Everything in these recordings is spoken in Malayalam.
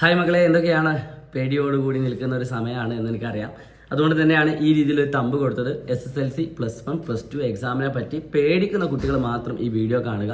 ഹായ് മക്കളെ എന്തൊക്കെയാണ്? പേടിയോടുകൂടി നിൽക്കുന്ന ഒരു സമയമാണ് എന്ന് എനിക്കറിയാം. അതുകൊണ്ട് തന്നെയാണ് ഈ രീതിയിൽ ഒരു തമ്പ് കൊടുത്തത് S S L C plus one plus two എക്സാമിനെ പറ്റി പേടിക്കുന്ന കുട്ടികൾ മാത്രം ഈ വീഡിയോ കാണുക.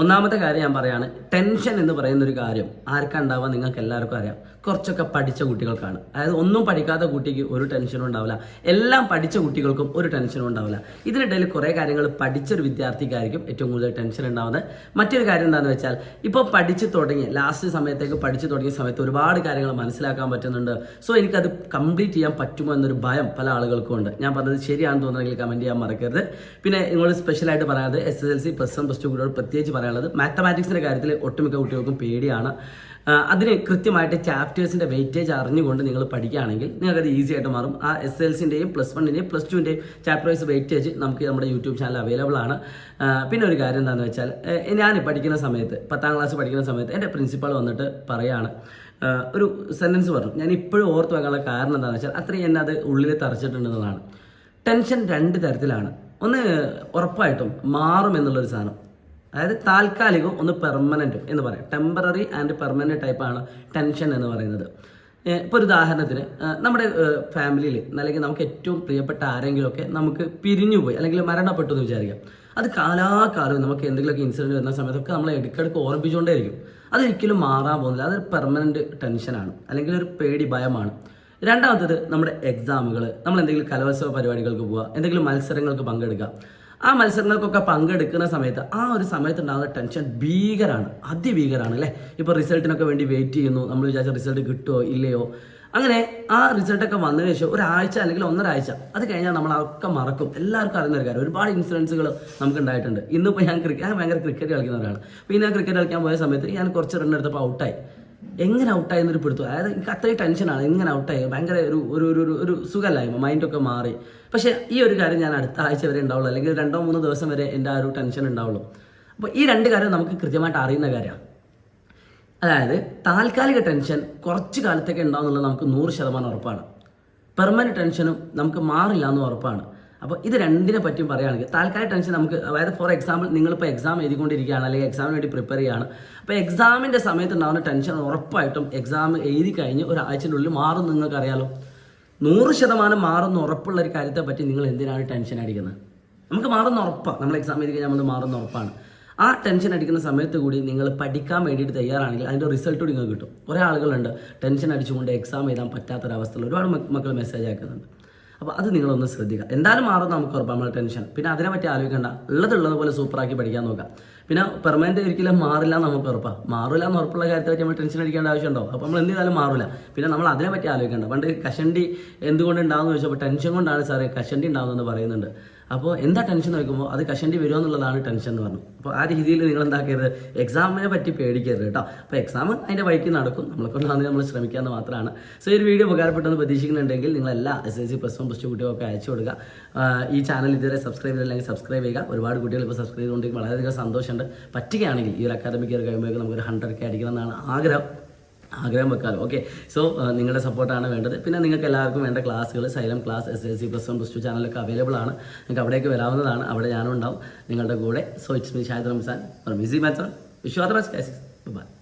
ഒന്നാമത്തെ കാര്യം ഞാൻ പറയാണ് ടെൻഷൻ എന്ന് പറയുന്ന ഒരു കാര്യം ആർക്കാ ഉണ്ടാവുക നിങ്ങൾക്ക് എല്ലാവർക്കും അറിയാം. കുറച്ചൊക്കെ പഠിച്ച കുട്ടികൾക്കാണ്. അതായത് ഒന്നും പഠിക്കാത്ത കുട്ടിക്ക് ഒരു ടെൻഷനും ഉണ്ടാവില്ല. എല്ലാം പഠിച്ച കുട്ടികൾക്കും ഒരു ടെൻഷനും ഉണ്ടാവില്ല. ഇതിനിടയിൽ കുറേ കാര്യങ്ങൾ പഠിച്ചൊരു വിദ്യാർത്ഥിക്കായിരിക്കും ഏറ്റവും കൂടുതൽ ടെൻഷൻ ഉണ്ടാവുന്നത്. മറ്റൊരു കാര്യം എന്താണെന്ന് വെച്ചാൽ ഇപ്പോൾ പഠിച്ചു തുടങ്ങി ലാസ്റ്റ് സമയത്തേക്ക് പഠിച്ചു തുടങ്ങിയ സമയത്ത് ഒരുപാട് കാര്യങ്ങൾ മനസ്സിലാക്കാൻ പറ്റുന്നുണ്ട്. സോ എനിക്കത് കംപ്ലീറ്റ് ചെയ്യാൻ പറ്റുമോ എന്നൊരു ഭയം പല ആളുകൾക്കും ഉണ്ട്. ഞാൻ പറഞ്ഞത് ശരിയാണെന്ന് തോന്നുന്നെങ്കിൽ കമന്റ് ചെയ്യാൻ മറക്കരുത്. പിന്നെ നിങ്ങൾ സ്പെഷ്യലായിട്ട് പറയാതെ S S L C plus one plus two കുട്ടികളോട് പ്രത്യേകിച്ച് പറയാനുള്ളത്. മാത്തമാറ്റിക്സിന്റെ കാര്യത്തിൽ ഒട്ടുമിക്ക കുട്ടികൾക്കും പേടിയാണ്. അതിന് കൃത്യമായിട്ട് ചാപ്റ്റേഴ്സിന്റെ വെയിറ്റേജ് അറിഞ്ഞുകൊണ്ട് നിങ്ങൾ പഠിക്കുകയാണെങ്കിൽ നിങ്ങൾക്കത് ഈസി ആയിട്ട് മാറും. ആ എസ് എൽ സിന്റെയും പ്ലസ് വണ്ണിന്റെയും പ്ലസ് ടുവിന്റെയും ചാപ്റ്റർ വൈസ് വെയിറ്റേജ് നമുക്ക് നമ്മുടെ യൂട്യൂബ് ചാനൽ അവൈലബിൾ ആണ്. പിന്നെ ഒരു കാര്യം എന്താണെന്ന് വെച്ചാൽ ഞാൻ പഠിക്കുന്ന സമയത്ത് പത്താം ക്ലാസ് പഠിക്കുന്ന സമയത്ത് എന്റെ പ്രിൻസിപ്പൾ വന്നിട്ട് പറയാണ് ഒരു സെന്റൻസ് പറഞ്ഞു. ഞാൻ ഇപ്പോഴും ഓർത്ത് വെക്കാനുള്ള കാരണം എന്താണെന്ന് വെച്ചാൽ അത്രയും എന്നെ അത് ഉള്ളിൽ തറച്ചിട്ടുണ്ടെന്നുള്ളതാണ്. ടെൻഷൻ രണ്ട് തരത്തിലാണ്. ഒന്ന് ഉറപ്പായിട്ടും മാറും എന്നുള്ളൊരു സാധനം. അതായത് താൽക്കാലികവും ഒന്ന് പെർമനന്റും എന്ന് പറയാം. ടെമ്പററി ആൻഡ് പെർമനന്റ് ടൈപ്പാണ് ടെൻഷൻ എന്ന് പറയുന്നത്. ഇപ്പോൾ ഒരു ഉദാഹരണത്തിന് നമ്മുടെ ഫാമിലിയിൽ അല്ലെങ്കിൽ നമുക്ക് ഏറ്റവും പ്രിയപ്പെട്ട ആരെങ്കിലുമൊക്കെ നമുക്ക് പിരിഞ്ഞുപോയി അല്ലെങ്കിൽ മരണപ്പെട്ടു എന്ന് വിചാരിക്കാം. അത് കാലാകാലം നമുക്ക് എന്തെങ്കിലുമൊക്കെ ഇൻസിഡന്റ് വരുന്ന സമയത്തൊക്കെ നമ്മൾ ഇടയ്ക്കിടയ്ക്ക് ഓർമ്മിച്ചുകൊണ്ടേയിരിക്കും. അതൊരിക്കലും മാറാൻ പോകുന്നില്ല. അതൊരു പെർമനന്റ് ടെൻഷനാണ് അല്ലെങ്കിൽ ഒരു പേടി ഭയമാണ്. രണ്ടാമത്തത് നമ്മുടെ എക്സാമുകൾ നമ്മൾ എന്തെങ്കിലും കലോത്സവ പരിപാടികൾക്ക് പോവുക എന്തെങ്കിലും മത്സരങ്ങൾക്ക് പങ്കെടുക്കുക. ആ മത്സരങ്ങൾക്കൊക്കെ പങ്കെടുക്കുന്ന സമയത്ത് ആ ഒരു സമയത്ത് ഉണ്ടാകുന്ന ടെൻഷൻ ഭീകരമാണ് അതിഭീകരമാണ് അല്ലേ? ഇപ്പോൾ റിസൾട്ടിനൊക്കെ വേണ്ടി വെയിറ്റ് ചെയ്യുന്നു. നമ്മൾ വിചാരിച്ച റിസൾട്ട് കിട്ടുമോ ഇല്ലയോ? അങ്ങനെ ആ റിസൾട്ടൊക്കെ വന്നതിന് ശേഷം ഒരാഴ്ച അല്ലെങ്കിൽ ഒന്നരാഴ്ച അത് കഴിഞ്ഞാൽ നമ്മൾ അതൊക്കെ മറക്കും. എല്ലാവർക്കും അറിയുന്ന ഒരു കാര്യം. ഒരുപാട് ഇൻസിഡൻസുകൾ നമുക്ക് ഉണ്ടായിട്ടുണ്ട് ഇന്നിപ്പോൾ ഞാൻ ക്രിക്കറ്റ് ഞാൻ ഭയങ്കര ക്രിക്കറ്റ് കളിക്കുന്നവരാണ് പിന്നെ ഞാൻ ക്രിക്കറ്റ് കളിക്കാൻ പോയ സമയത്ത് ഞാൻ കുറച്ച് റൺ എടുത്തപ്പോൾ ഔട്ടായി എങ്ങനെ ഔട്ടായി എന്നൊരു പിടുത്തു. അതായത് എനിക്ക് അത്രയും ടെൻഷനാണ് എങ്ങനെ ഔട്ടായി ഭയങ്കര ഒരു ഒരു ഒരു ഒരു ഒരു സുഖമല്ലായ്മ. മൈൻഡൊക്കെ മാറി. പക്ഷേ ഈ ഒരു കാര്യം ഞാൻ അടുത്ത ആഴ്ച വരെ ഉണ്ടാവുള്ളൂ. അല്ലെങ്കിൽ രണ്ടോ മൂന്നോ ദിവസം വരെ എന്റെ ആ ഒരു ടെൻഷൻ ഉണ്ടാവുള്ളൂ. അപ്പോൾ ഈ രണ്ട് കാര്യം നമുക്ക് കൃത്യമായിട്ട് അറിയുന്ന കാര്യമാണ്. അതായത് താൽക്കാലിക ടെൻഷൻ കുറച്ച് കാലത്തേക്ക് ഉണ്ടാവുന്നുള്ളത് നമുക്ക് നൂറ് ശതമാനം ഉറപ്പാണ്. പെർമനന്റ് ടെൻഷനും നമുക്ക് മാറില്ല എന്ന് ഉറപ്പാണ്. അപ്പോൾ ഇത് രണ്ടിനെ പറ്റിയും പറയുകയാണെങ്കിൽ താൽക്കാലിക ടെൻഷൻ നമുക്ക് അതായത് ഫോർ എക്സാമ്പിൾ നിങ്ങളിപ്പോൾ എക്സാം എഴുതിക്കൊണ്ടിരിക്കുകയാണ് അല്ലെങ്കിൽ എക്സാമിന് വേണ്ടി പ്രിപ്പയർ ചെയ്യുകയാണ്. അപ്പോൾ എക്സാമിന്റെ സമയത്ത് ഉണ്ടാകുന്ന ടെൻഷൻ ഉറപ്പായിട്ടും എക്സാം എഴുതി കഴിഞ്ഞ് ഒരാഴ്ചയുടെ ഉള്ളിൽ മാറും നിങ്ങൾക്ക് അറിയാലോ നൂറ് ശതമാനം മാറുന്ന ഉറപ്പുള്ള ഒരു കാര്യത്തെ പറ്റി നിങ്ങൾ എന്തിനാണ് ടെൻഷൻ അടിക്കുന്നത്? നമുക്ക് മാറുന്ന ഉറപ്പാണ് നമ്മൾ എക്സാം എഴുതി കഴിഞ്ഞാൽ നമ്മൾ മാറുന്ന ഉറപ്പാണ്. ആ ടെൻഷൻ അടിക്കുന്ന സമയത്ത് കൂടി നിങ്ങൾ പഠിക്കാൻ വേണ്ടിയിട്ട് തയ്യാറാണെങ്കിൽ അതിന്റെ റിസൾട്ട് കൂടി നിങ്ങൾക്ക് കിട്ടും. കുറേ ആളുകളുണ്ട് ടെൻഷൻ അടിച്ചുകൊണ്ട് എക്സാം എഴുതാൻ പറ്റാത്തൊരവസ്ഥയിൽ ഒരുപാട് മക്കൾ മെസ്സേജ് അയക്കുന്നുണ്ട്. അപ്പോൾ അത് നിങ്ങളൊന്ന് ശ്രദ്ധിക്കുക. എന്തായാലും മാറും നമുക്ക് ഉറപ്പാണ് ടെൻഷൻ പിന്നെ അതിനെ പറ്റി ആലോചിക്കേണ്ട. ഉള്ളതുള്ളത് പോലെ സൂപ്പറാക്കി പഠിക്കാൻ നോക്കാം പിന്നെ പെർമനന്റ് ഒരിക്കലും മാറില്ല നമുക്ക് ഉറപ്പാണ് മാറില്ല എന്ന് ഉറപ്പുള്ള കാര്യത്തെ പറ്റി നമ്മൾ ടെൻഷൻ അടിക്കേണ്ട ആവശ്യമുണ്ടോ? അപ്പോൾ നമ്മൾ എന്ത് ചെയ്താലും മാറില്ല പിന്നെ നമ്മൾ അതിനെ പറ്റി ആലോചിക്കേണ്ട. പണ്ട് കഷണ്ടി എന്തുകൊണ്ട് ഉണ്ടാകുമെന്ന് ചോദിച്ചപ്പോൾ ടെൻഷൻ കൊണ്ടാണ് സാറേ കഷണ്ടി ഉണ്ടാകുന്നതെന്ന് പറയുന്നുണ്ട്. അപ്പോൾ എന്താ ടെൻഷൻ നോക്കുമ്പോൾ അത് കഷണ്ടി വരുമോ എന്നുള്ളതാണ് ടെൻഷൻ എന്ന് പറഞ്ഞു. അപ്പോൾ ആ രീതിയിൽ നിങ്ങൾ എന്താക്കരുത് എക്സാമിനെ പറ്റി പേടിക്കരുത് കേട്ടോ. അപ്പോൾ എക്സാം അതിന്റെ വഴിക്ക് നടക്കും. നമ്മളെ കൊണ്ടാണ് നമ്മൾ ശ്രമിക്കാമെന്ന് മാത്രമാണ്. സോ ഈ വീഡിയോ ഉപകാരപ്പെട്ടെന്ന് പ്രതീക്ഷിക്കുന്നുണ്ടെങ്കിൽ നിങ്ങൾ എല്ലാ S L C plus one plus two അയച്ചു കൊടുക്കുക. ഈ ചാനൽ ഇതുവരെ സബ്സ്ക്രൈബ് ചെയ്തില്ലെങ്കിൽ സബ്സ്ക്രൈബ് ചെയ്യുക. ഒരുപാട് കുട്ടികൾ ഇപ്പോൾ സബ്സ്ക്രൈബ് ചെയ്തുകൊണ്ടെങ്കിൽ വളരെയധികം സന്തോഷമുണ്ട്. പറ്റുകയാണെങ്കിൽ ഈ ഒരു അക്കാദമിക് ഇയർ കഴിയുമ്പോഴേക്കും നമുക്കൊരു ഹൺഡ്രഡ് കെ അടിക്കണം എന്നാണ് ആഗ്രഹം. ആഗ്രഹം വെക്കാലോ. ഓക്കെ സോ നിങ്ങളുടെ സപ്പോർട്ടാണ് വേണ്ടത്. പിന്നെ നിങ്ങൾക്ക് എല്ലാവർക്കും വേണ്ട ക്ലാസ്സുകൾ Xylem class S S C plus one plus two ചാനലൊക്കെ അവൈലബിൾ ആണ്. നിങ്ങൾക്ക് അവിടേക്ക് വരാവുന്നതാണ്. അവിടെ ഞാനും ഉണ്ടാവും നിങ്ങളുടെ കൂടെ. So it's me Shayad Ramzan മിസി മാത്ര വിശ്വാദ ബൈ